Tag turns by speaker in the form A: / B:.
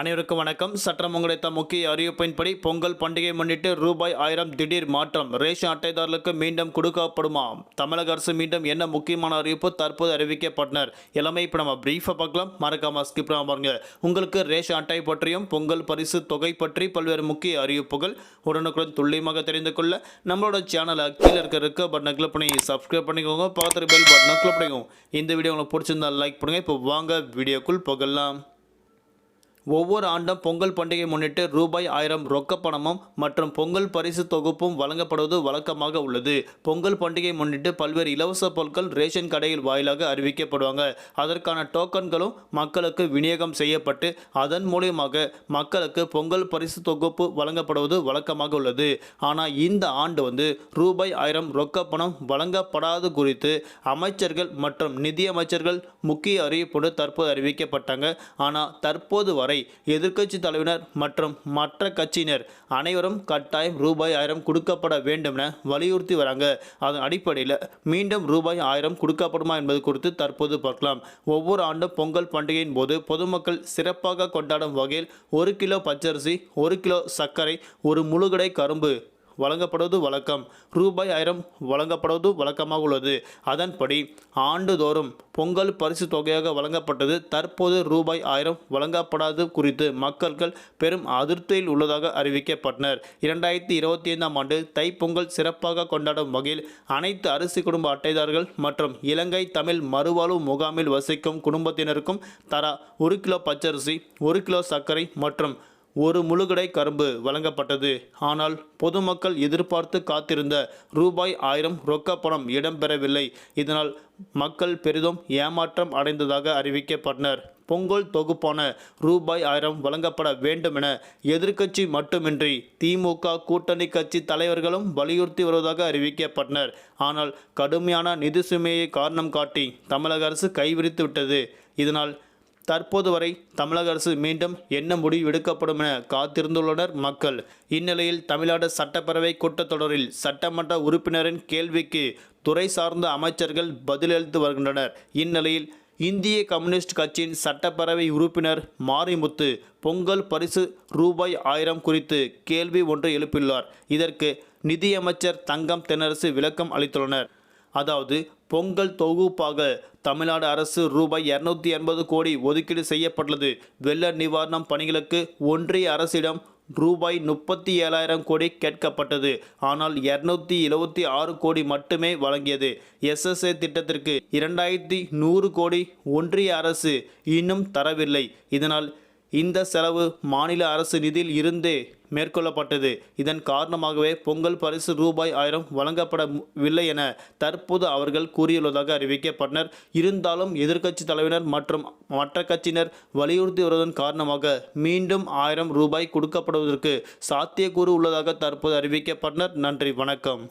A: அனைவருக்கும் வணக்கம். சற்றம் உங்களுடைய முக்கிய அறிவிப்பின்படி பொங்கல் பண்டிகை முன்னிட்டு ரூபாய் ஆயிரம் திடீர் மாற்றம். ரேஷன் அட்டைதாரர்களுக்கு மீண்டும் கொடுக்கப்படுமா? தமிழக அரசு மீண்டும் என்ன முக்கியமான அறிவிப்பு தற்போது அறிவிக்கப்பட்டனர்? எல்லாமே இப்போ நம்ம பிரீஃபாக பார்க்கலாம். மறக்காம ஸ்கிப் பாருங்க. உங்களுக்கு ரேஷன் அட்டை பற்றியும் பொங்கல் பரிசு தொகை பற்றி பல்வேறு முக்கிய அறிவிப்புகள் உடனுக்குடன் துல்லியமாக தெரிந்து கொள்ள நம்மளோட சேனலை கீழே இருக்க இருக்க பட்டனை கிளிக் பண்ணி சப்ஸ்கிரைப் பண்ணிக்கோங்க. பார்த்துட்டு பெல் பட்டனை கிளிக் பண்ணிக்கோங்க. இந்த வீடியோ உங்களுக்கு பிடிச்சிருந்தா லைக் பண்ணுங்கள் இப்போ வாங்க வீடியோக்குள் போகலாம். ஒவ்வொரு ஆண்டும் பொங்கல் பண்டிகை முன்னிட்டு ரூபாய் ஆயிரம் ரொக்க பணமும் மற்றும் பொங்கல் பரிசு தொகுப்பும் வழங்கப்படுவது வழக்கமாக உள்ளது. பொங்கல் பண்டிகை முன்னிட்டு பல்வேறு இலவச பொருட்கள் ரேஷன் கடையில் வாயிலாக அறிவிக்கப்படுவாங்க. அதற்கான டோக்கன்களும் மக்களுக்கு விநியோகம் செய்யப்பட்டு அதன் மூலியமாக மக்களுக்கு பொங்கல் பரிசு தொகுப்பு வழங்கப்படுவது வழக்கமாக உள்ளது. ஆனால் இந்த ஆண்டு வந்து ரூபாய் ஆயிரம் ரொக்க பணம் வழங்கப்படாது குறித்து அமைச்சர்கள் மற்றும் நிதியமைச்சர்கள் முக்கிய அறிவிப்போடு தற்போது அறிவிக்கப்பட்டாங்க. ஆனால் தற்போது வரை எதிர்க்கட்சி தலைவினர் மற்றும் மற்ற கட்சியினர் அனைவரும் கட்டாயம் ரூபாய் ஆயிரம் கொடுக்கப்பட வேண்டும் என வலியுறுத்தி வராங்க. அதன் அடிப்படையில் மீண்டும் ரூபாய் ஆயிரம் கொடுக்கப்படுமா என்பது குறித்து தற்போது பார்க்கலாம். ஒவ்வொரு ஆண்டும் பொங்கல் பண்டிகையின் போது பொதுமக்கள் சிறப்பாக கொண்டாடும் வகையில் ஒரு கிலோ பச்சரிசி ஒரு கிலோ சர்க்கரை ஒரு முழுகடை கரும்பு வழங்கப்படுவது வழக்கம். ரூபாய் ஆயிரம் வழங்கப்படுவது வழக்கமாக உள்ளது. அதன்படி ஆண்டுதோறும் பொங்கல் பரிசு தொகையாக வழங்கப்பட்டது. தற்போது ரூபாய் ஆயிரம் வழங்கப்படாது குறித்து மக்கள்கள் பெரும் அதிருப்தியில் உள்ளதாக அறிவிக்கப்பட்டனர். இரண்டாயிரத்தி இருபத்தி ஐந்தாம் ஆண்டு தைப்பொங்கல் சிறப்பாக கொண்டாடும் வகையில் அனைத்து அரிசி குடும்ப அட்டைதாரர்கள் மற்றும் இலங்கை தமிழ் மறுவாழ்வு முகாமில் வசிக்கும் குடும்பத்தினருக்கும் தரா ஒரு கிலோ பச்சரிசி ஒரு கிலோ சர்க்கரை மற்றும் ஒரு முழுகடை கரும்பு வழங்கப்பட்டது. ஆனால் பொதுமக்கள் எதிர்பார்த்து காத்திருந்த ரூபாய் ஆயிரம் ரொக்க பணம் இடம்பெறவில்லை. இதனால் மக்கள் பெரிதும் ஏமாற்றம் அடைந்ததாக அறிவிக்கப்பட்டனர். பொங்கல் தொகுப்பான ரூபாய் ஆயிரம் வழங்கப்பட வேண்டும் என எதிர்க்கட்சி மட்டுமின்றி திமுக கூட்டணி கட்சி தலைவர்களும் வலியுறுத்தி வருவதாக அறிவிக்கப்பட்டனர். ஆனால் கடுமையான நிதி சுமையை காரணம் காட்டி தமிழக அரசு கைவிரித்து விட்டது. இதனால் தற்போது வரை தமிழக அரசு மீண்டும் என்ன முடிவு எடுக்கப்படும் என காத்திருந்துள்ளனர் மக்கள். இந்நிலையில் தமிழ்நாடு சட்டப்பேரவை கூட்டத்தொடரில் சட்டமன்ற உறுப்பினரின் கேள்விக்கு துறை சார்ந்த அமைச்சர்கள் பதிலளித்து வருகின்றனர். இந்நிலையில் இந்திய கம்யூனிஸ்ட் கட்சியின் சட்டப்பேரவை உறுப்பினர் மாரிமுத்து பொங்கல் பரிசு ரூபாய் ஆயிரம் குறித்து கேள்வி ஒன்று எழுப்பியுள்ளார். இதற்கு நிதியமைச்சர் தங்கம் தென்னரசு விளக்கம் அளித்துள்ளனர். அதாவது பொங்கல் தொகுப்பாக தமிழ்நாடு அரசு ரூபாய் இரநூத்தி எண்பது கோடி ஒதுக்கீடு செய்யப்பட்டுள்ளது. வெள்ள நிவாரணம் பணிகளுக்கு ஒன்றிய அரசிடம் ரூபாய் முப்பத்தி ஏழாயிரம் கோடி கேட்கப்பட்டது. ஆனால் இருநூத்தி எழுவத்தி ஆறு கோடி மட்டுமே வழங்கியது. எஸ்எஸ்ஏ திட்டத்திற்கு இரண்டாயிரத்தி நூறு கோடி ஒன்றிய அரசு இன்னும் தரவில்லை. இதனால் இந்த செலவு மாநில அரசு நிதியில் இருந்தே மேற்கொள்ளப்பட்டது. இதன் காரணமாகவே பொங்கல் பரிசு ரூபாய் ஆயிரம் வழங்கப்படவில்லை என தற்போது அவர்கள் கூறியுள்ளதாக அறிவிக்கப்பட்டனர். இருந்தாலும் எதிர்க்கட்சி தலைவினர் மற்றும் மற்ற கட்சியினர் வலியுறுத்தி வருவதன் காரணமாக மீண்டும் ஆயிரம் ரூபாய் கொடுக்கப்படுவதற்கு சாத்தியக்கூறு உள்ளதாக தற்போது அறிவிக்கப்பட்டனர். நன்றி வணக்கம்.